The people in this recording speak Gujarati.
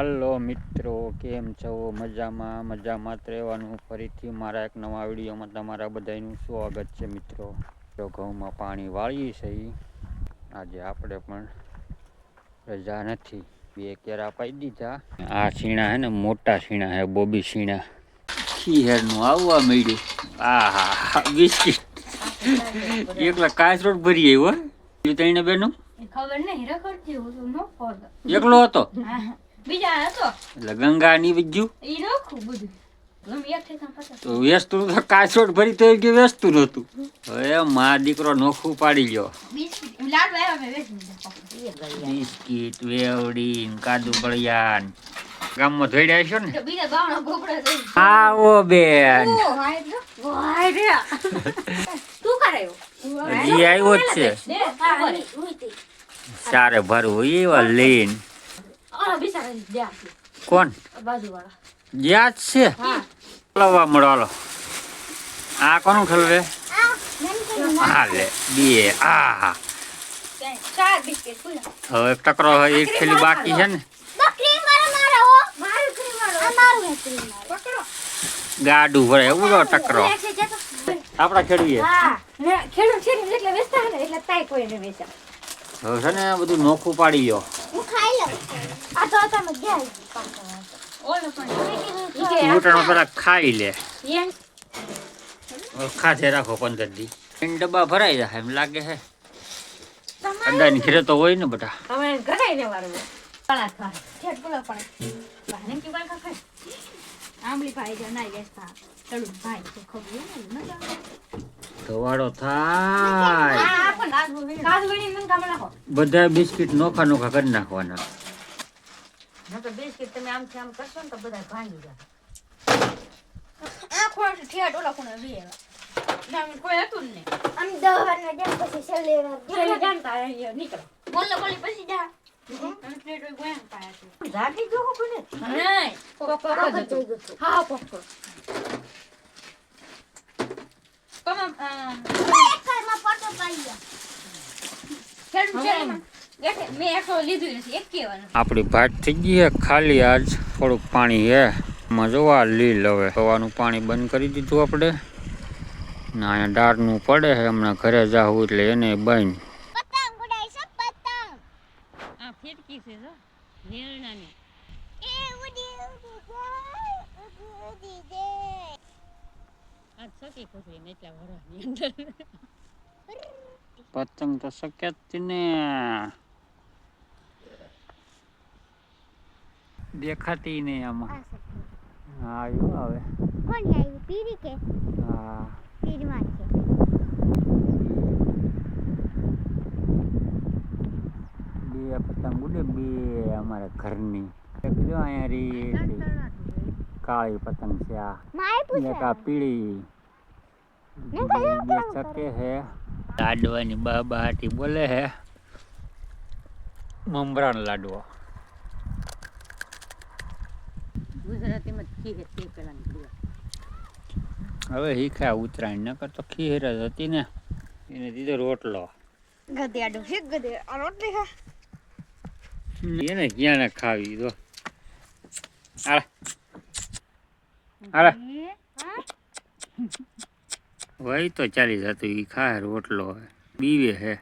હાલો મિત્રો કેમ છો? મજામાં મજામાં જ રહેવાનું. ફરીથી મારા એક નવા વિડીયોમાં તમારા બધાનું સ્વાગત છે મિત્રો. તો ઘઉંમાં પાણી વાળીએ છે આજે આપણે પણ રજા નથી. બે કેરા પાઈ દીધા. આ સીણા હે ને મોટા સીણા હે બોબી સીણા. ખીહેરનું આવવા મળ્યું આહા બિસ્કિટ. એકલા કાચરોટ ભરી આવ્યો હો. તઈને બેનું? ખબર નહીં રખડતી હું એકલો હતો? બીજા હતો એટલે ગંગા ની ઈ બધું. તો વેચતું તો કાચોટ ભરી તો કે વેચતું નહોતું. હવે મા દીકરો નોખું પાડી ગયો બિસ્કિટ. વેવડી ને કાજુ કળિયાન ગામમાં ધોડ્યા છો ને? આવો બેન. હજી આવ્યો જ છે. સારે ભરવું એવા લઈને. કોણ? જ્યાં જ છે? હા. લવા મળો હાલો. આ કોનું ખલવે આ લે બે આ. હવે ટકરો એક થેલી બાકી છે ને. હો. હે ગાડું ભરે એવું ટકરો. લે આપડા ખેડવીએ ખેડૂત છે એટલે વેચતા હે ને એટલે તાય કોઈ ને વેચા હવે છે ને બધું નોખું પાડી ગયો. હું ખાઈ લઉં. આ તો તમે ગયા ઓલો પણ ચૂંટણો પેલા ખાઈ લે. ખાધે રાખો પંદર દી ડબ્બા ભરાઈ જાય એમ લાગે છે અંદાની ઘરે તો હોય ને બધા. હવે ઘરે ખા છેટ ભાને કે ખા આંબલી ભાઈ જો ના ચડું. ભાઈ તો ખબર ને ધવાડો થાય. બધા બિસ્કિટ નોખા નોખા કરી નાખવાના. ન તો બિસ્કિટ તમે આમ આમ કરશો ને તો બધા ભાંગી જાય. આ ઠેઠ ઓલા કોઈ હતું જ નહીં. આમ દવાના જેમ પછી સલેરા છેલ્લે જાણતા નીકળો. બોલો બોલી પછી જા. ગોયા કોને નહીં કોક. હા કોક કોક કમ એક કારમાં ફોટો પાડી ગયા ખેડૂત છે એમાં. બેઠે મેં એકસો લીધું નથી એક કહેવાનું આપણી ભાત થઈ ગઈ છે ખાલી આજ થોડુંક પાણી છે. એમાં જોવા લીલ હવે. હવાનું પાણી બંધ કરી દીધું આપણે. ને અહીંયા ડાળનું પડે છે હમણાં ઘરે જાવું એટલે એને બંધ પતંગ ઉડાઈ છે પતંગ. આ ફીટકી છે જો નેરણાની એ ઉડી ઉડી જાય ઉડી ઉડી જાય આ સકી ખુશી ને એટલા વરાની અંદર પતંગ તો શક્ય જ ને દેખાતી નહીં આમાં હા આવ્યું હવે કોણ આવ્યું પીરી કે હા પીરમાં છે બે પતંગ ઉડે બે અમારા ઘરની એક જો અહીંયા રહી છે. કાળી પતંગ છે આ માય એક આ પીળી ને ચકે હે? લાડવાની બાબા હાટી બોલે હે? મમરાન લાડવો. હવે હીખા ઉતરાયણ ન કરતો ખીર જ હતી ને. એને દીધો રોટલો. ગધેડું હે ગધે આ રોટલી ખા એને ક્યાં ખાવી દો હાલે. હાલે. વહી તો ચાલી જતું ઈ ખાય રોટલો બીવે હે.